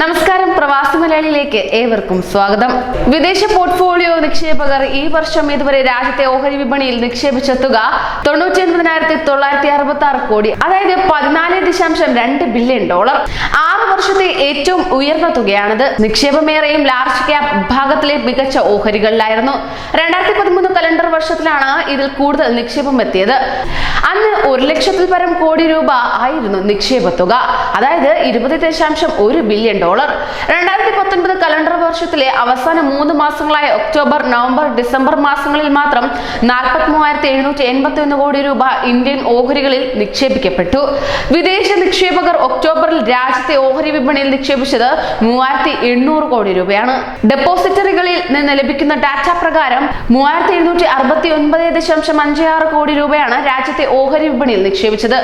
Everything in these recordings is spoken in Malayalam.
നമസ്കാരം. പ്രവാസി മലയാളിയിലേക്ക് ഏവർക്കും സ്വാഗതം. വിദേശ പോർട്ട്ഫോളിയോ നിക്ഷേപകർ ഈ വർഷം ഇതുവരെ രാജ്യത്തെ ഓഹരി വിപണിയിൽ നിക്ഷേപിച്ച തുക തൊണ്ണൂറ്റി ഒൻപതിനായിരത്തി തൊള്ളായിരത്തി അറുപത്തി ആറ് കോടി അതായത് പതിനാല് ദശാംശം രണ്ട് ബില്യൺ ഡോളർ. വർഷത്തെ ഏറ്റവും ഉയർന്ന തുകയാണിത്. നിക്ഷേപമേറെയും ലാർജ് ക്യാപ് വിഭാഗത്തിലെ മികച്ച ഓഹരികളിലായിരുന്നു. രണ്ടായിരത്തി പതിമൂന്ന് കലണ്ടർ വർഷത്തിലാണ് ഇതിൽ കൂടുതൽ നിക്ഷേപം എത്തിയത്. അന്ന് ഒരു ലക്ഷത്തിൽ പരം കോടി രൂപ ആയിരുന്നു നിക്ഷേപ തുക. അതായത് ഇരുപത് ദശാംശം ഒരു ബില്യൺ ഡോളർ രണ്ടായിരത്തി പത്തൊൻപത് കലണ്ടർ വർഷത്തിലെ അവസാന മൂന്ന് മാസങ്ങളായ ഒക്ടോബർ നവംബർ ഡിസംബർ മാസങ്ങളിൽ മാത്രം നാൽപ്പത്തി മൂവായിരത്തി എഴുന്നൂറ്റി എൺപത്തി ഒന്ന് കോടി രൂപ ഇന്ത്യൻ ഓഹരികളിൽ നിക്ഷേപിക്കപ്പെട്ടു. വിദേശ നിക്ഷേപകർ ഒക്ടോബറിൽ രാജ്യത്തെ ഓഹരി വിപണിയിൽ നിക്ഷേപിച്ചത് മൂവായിരത്തി എണ്ണൂറ് കോടി രൂപയാണ്. ഡെപ്പോസിറ്ററികളിൽ നിന്ന് ലഭിക്കുന്ന ഡാറ്റ പ്രകാരം മൂവായിരത്തി എഴുന്നൂറ്റി അറുപത്തി ഒൻപത് ദശാംശം അഞ്ച് ആറ് കോടി രൂപയാണ് രാജ്യത്തെ ഓഹരി വിപണിയിൽ നിക്ഷേപിച്ചത്.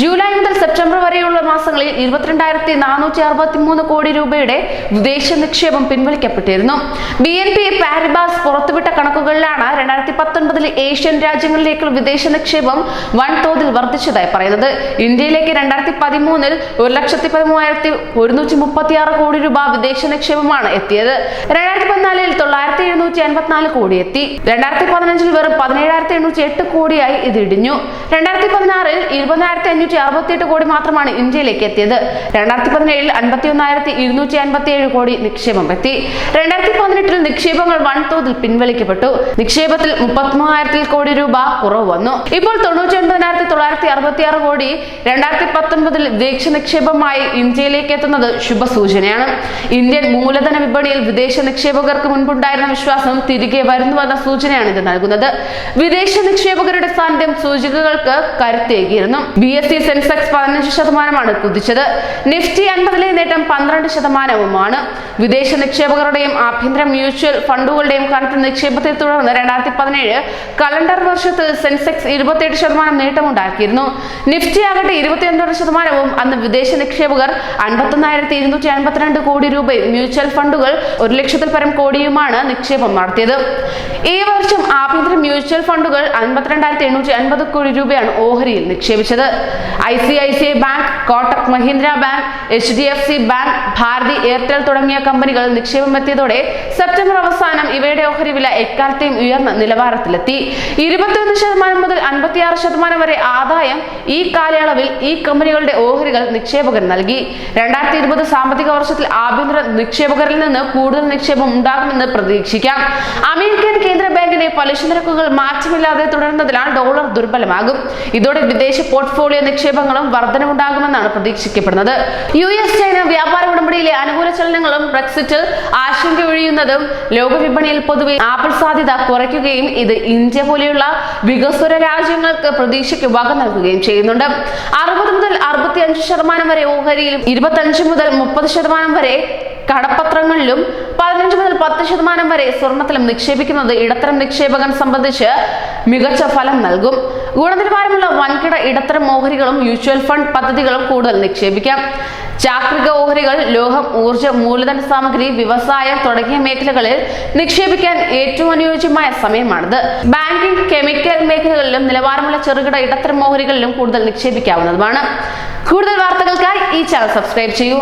ജൂലൈ മുതൽ സെപ്റ്റംബർ വരെയുള്ള മാസങ്ങളിൽ ഇരുപത്തിരണ്ടായിരത്തി നാനൂറ്റി അറുപത്തി മൂന്ന് കോടി രൂപയുടെ വിദേശ നിക്ഷേപം പിൻവലിക്കപ്പെട്ടിരുന്നു. ബി എൻ പി പാരിബാസ് പുറത്തുവിട്ട കണക്കുകളിലാണ് രണ്ടായിരത്തി പത്തൊൻപതിൽ ഏഷ്യൻ രാജ്യങ്ങളിലേക്കുള്ള വിദേശ നിക്ഷേപം വൻതോതിൽ വർദ്ധിച്ചതായി പറയുന്നത്. ഇന്ത്യയിലേക്ക് രണ്ടായിരത്തി പതിമൂന്നിൽ ഒരു ലക്ഷത്തി പതിമൂവായിരത്തി ഒരുന്നൂറ്റി മുപ്പത്തി ആറ് കോടി രൂപ വിദേശ നിക്ഷേപമാണ് എത്തിയത്. രണ്ടായിരത്തി പതിനാലിൽ തൊള്ളായിരത്തി എഴുന്നൂറ്റി അൻപത്തിനാല് കോടി എത്തി. രണ്ടായിരത്തി പതിനഞ്ചിൽ വെറും പതിനേഴായിരത്തി എണ്ണൂറ്റി എട്ട് കോടിയായി ഇത് ഇടിഞ്ഞു. രണ്ടായിരത്തി പതിനാറിൽ ഇരുപതിനായിരത്തി അഞ്ഞൂറ്റി അറുപത്തി എട്ട് കോടി മാത്രമാണ് ഇന്ത്യയിലേക്ക് എത്തിയത്. രണ്ടായിരത്തി പതിനേഴിൽ അൻപത്തി ഒന്നായിരത്തി ഇരുന്നൂറ്റി അൻപത്തി ഏഴ് കോടി നിക്ഷേപം എത്തി. രണ്ടായിരത്തി പതിനെട്ടിൽ നിക്ഷേപങ്ങൾ വൻതോതിൽ പിൻവലിക്കപ്പെട്ടു. നിക്ഷേപത്തിൽ മുപ്പത്തിമൂവായിരത്തിൽ കോടി രൂപ കുറവ് വന്നു. ഇപ്പോൾ തൊണ്ണൂറ്റി ഒൻപതിനായിരത്തി തൊള്ളായിരത്തി അറുപത്തി ആറ് കോടി രണ്ടായിരത്തി പത്തൊൻപതിൽ വിദേശ നിക്ഷേപമായി ഇന്ത്യയിലേക്ക് എത്തുന്നത് ശുഭസൂചനയാണ്. ഇന്ത്യൻ മൂലധന വിപണിയിൽ വിദേശ നിക്ഷേപകർക്ക് മുൻപുണ്ടായിരുന്ന വിശ്വാസം തിരികെ വരുന്നുവെന്ന സൂചനയാണ് ഇത് നൽകുന്നത്. വിദേശ നിക്ഷേപകരുടെ സാന്നിധ്യം സൂചികകൾക്ക് കരുത്തേകിയിരുന്നു. ബി എസ് സി സെൻസെക്സ് പതിനഞ്ച് ശതമാനമാണ് കുതിച്ചത്. നിഫ്റ്റി അൻപതിലെ നേട്ടം പന്ത്രണ്ട് ശതമാനവുമാണ്. വിദേശ നിക്ഷേപകരുടെയും ആഭ്യന്തര മ്യൂച്വൽ ഫണ്ടുകളുടെയും കനത്ത നിക്ഷേപത്തെ തുടർന്ന് രണ്ടായിരത്തി പതിനേഴ് കലണ്ടർ വർഷത്തിൽ സെൻസെക്സ് ഇരുപത്തിയെട്ട് ശതമാനം നേട്ടമുണ്ടാക്കിയിരുന്നു. നിഫ്റ്റി ആകട്ടെ ഇരുപത്തിയൊൻപത് ശതമാനവും അന്ന് വിദേശ നിക്ഷേപകർ അൻപത്തൊന്നായിരത്തി ഇരുന്നൂറ്റി അൻപത്തിരണ്ട് കോടി രൂപയും മ്യൂച്വൽ ഫണ്ടുകൾ ഒരു ലക്ഷത്തിൽ പരം കോടിയുമാണ് നിക്ഷേപം നടത്തിയത്. ഈ വർഷം ആഭ്യന്തര മ്യൂച്വൽ ഫണ്ടുകൾ അൻപത്തിരണ്ടായിരത്തി എണ്ണൂറ്റി അൻപത് കോടി രൂപയാണ് ഓഹരിയിൽ നിക്ഷേപിച്ചത്. I C I C I bank Kotak Mahindra bank H D F C bank Bharti Airtel തുടങ്ങിയ കമ്പനികൾ നിക്ഷേപം എത്തിയതോടെ സെപ്റ്റംബർ അവസാനം ഇവയുടെ ഓഹരി വില എക്കാലത്തെയും ഉയർന്ന നിലവാരത്തിലെത്തി. ഇരുപത്തിയൊന്ന് ശതമാനം മുതൽ അൻപത്തിയാറ് ശതമാനം വരെ ആദായം ഈ കാലയളവിൽ ഈ കമ്പനികളുടെ ഓഹരികൾ നിക്ഷേപകർ നൽകി. രണ്ടായിരത്തി ഇരുപത് സാമ്പത്തിക വർഷത്തിൽ ആഭ്യന്തര നിക്ഷേപകരിൽ നിന്ന് കൂടുതൽ നിക്ഷേപം ഉണ്ടാകുമെന്ന് പ്രതീക്ഷിക്കാം. ബാങ്കിന്റെ പലിശ നിരക്കുകൾ മാറ്റമില്ലാതെ തുടരുന്നതിനാൽ ഡോളർ ദുർബലമാകും. ഇതോടെ വിദേശ പോർട്ട്ഫോളിയോ നിക്ഷേപങ്ങളും വർധനമുണ്ടാകുമെന്നാണ് പ്രതീക്ഷിക്കപ്പെടുന്നത്. യു എസ് ചൈന വ്യാപാര ഉടമ്പടിയിലെ അനുകൂല ചലനങ്ങളും ബ്രെക്സിറ്റിൽ ആശങ്ക ഒഴിയുന്നതും ലോകവിപണിയിൽ പൊതുവെ ആപ്പിൾ സാധ്യത കുറയ്ക്കുകയും ഇത് ഇന്ത്യ പോലെയുള്ള വികസ്വര രാജ്യങ്ങൾക്ക് പ്രതീക്ഷയ്ക്ക് വക നൽകുകയും ചെയ്യുന്നുണ്ട്. അറുപത് മുതൽ അറുപത്തി അഞ്ച് ശതമാനം വരെ ഓഹരിയിലും ഇരുപത്തഞ്ച് മുതൽ മുപ്പത് ശതമാനം വരെ കടപ്പത്രങ്ങളിലും പതിനഞ്ച് മുതൽ പത്ത് ശതമാനം വരെ സ്വർണത്തിലും നിക്ഷേപിക്കുന്നത് ഇടത്തരം നിക്ഷേപകൻ സംബന്ധിച്ച് മികച്ച ഫലം നൽകും. ഗുണനിലവാരമുള്ള വൻകിട ഇടത്തരം ഓഹരികളും മ്യൂച്വൽ ഫണ്ട് പദ്ധതികളും കൂടുതൽ നിക്ഷേപിക്കാം. ചാക്രിക ഓഹരികൾ ലോഹം ഊർജ മൂലധന സാമഗ്രി വ്യവസായം തുടങ്ങിയ മേഖലകളിൽ നിക്ഷേപിക്കാൻ ഏറ്റവും അനുയോജ്യമായ സമയമാണിത്. ബാങ്കിംഗ് കെമിക്കൽ മേഖലകളിലും നിലവാരമുള്ള ചെറുകിട ഇടത്തരം ഓഹരികളിലും കൂടുതൽ നിക്ഷേപിക്കാവുന്നതുമാണ്. കൂടുതൽ വാർത്തകൾക്കായി ഈ ചാനൽ സബ്സ്ക്രൈബ് ചെയ്യൂ.